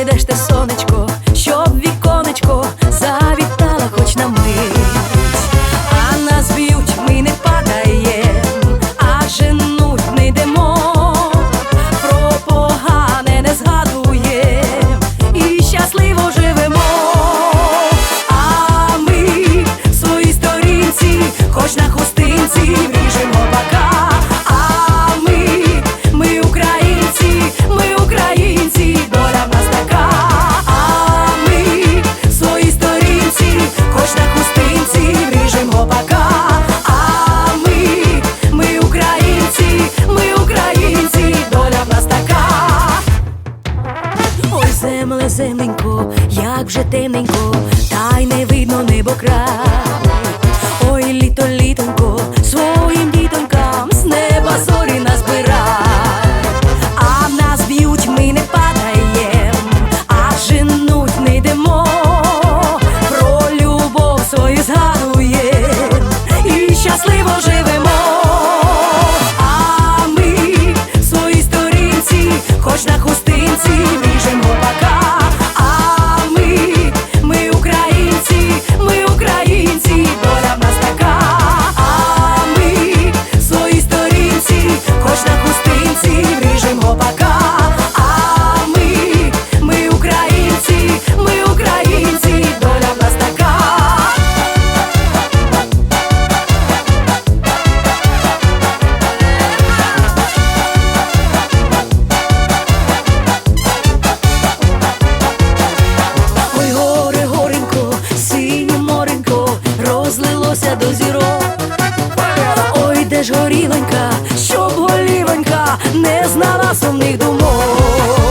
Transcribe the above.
йдеш ти сонечко. земле, земленько, як вже темненько, та й не видно небо край. злилося до зірок. Ой, де ж горіленька, щоб голівенька не знала сумних думок.